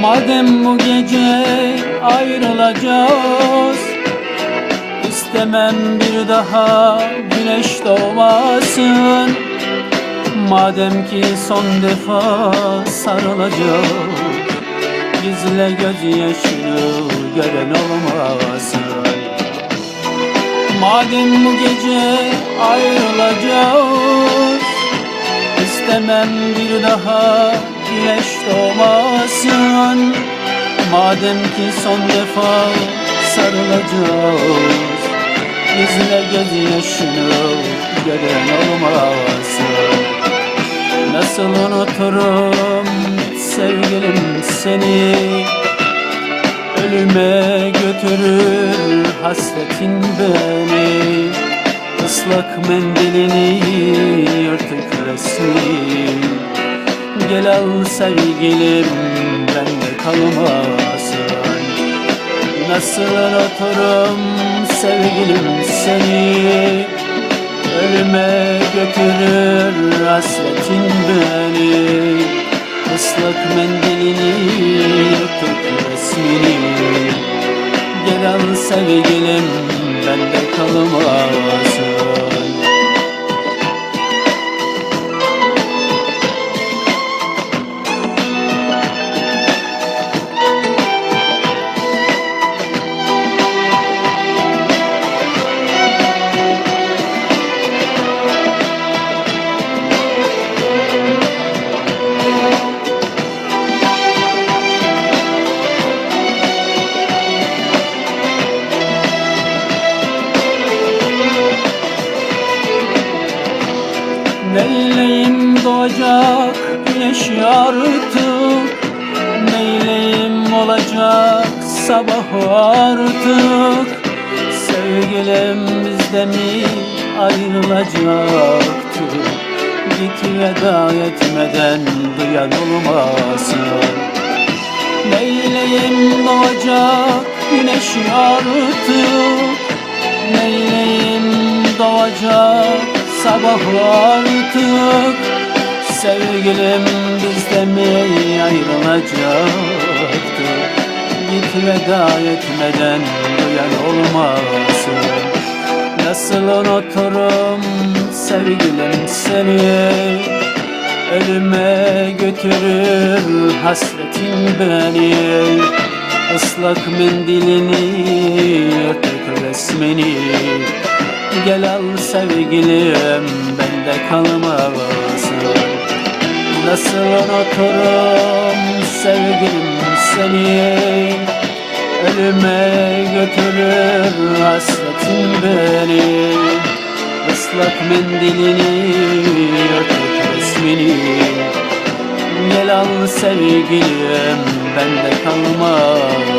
Madem bu gece ayrılacağız İstemem bir daha güneş doğmasın. Madem ki son defa sarılacağız Gizle gözyaşını gören olmasın. Madem bu gece ayrılacağız İstemem bir daha güneş doğmasın. Madem ki son defa sarılacağız Yüzüne gözyaşını gören olmasın. Nasıl unuturum sevgilim seni? Ölüme götürür hasretin beni. Islak mendilini yırtık resmin Gel al sevgilim bende kalmasın Nasıl unuturum sevgilim seni? Ölüme götürür hasretin beni. Islak mendilini yırtık resmini. Gel al sevgilim bende kalmasın Neyleyim doğacak güneş artık Neyleyim olacak sabah artık? Sevgilim bizde mi ayrılacaktı? Git veda etmeden duyan olmasın? Neyleyim doğacak güneş artık Neyleyim doğacak sabah artık Sevgilim bizde mi ayrılacaktı? Git veda etmeden duyan olmasın. Nasıl unuturum sevgilim seni? Ölüme götürür hasretin beni. Islak mendilini yırtık resmini. Gel al sevgilim bende kalmasın Nasıl unuturum sevgilim seni? Ölüme götürür hasretin beni. Islak mendilini yırtık resmini. Gel al sevgilim bende kalmasın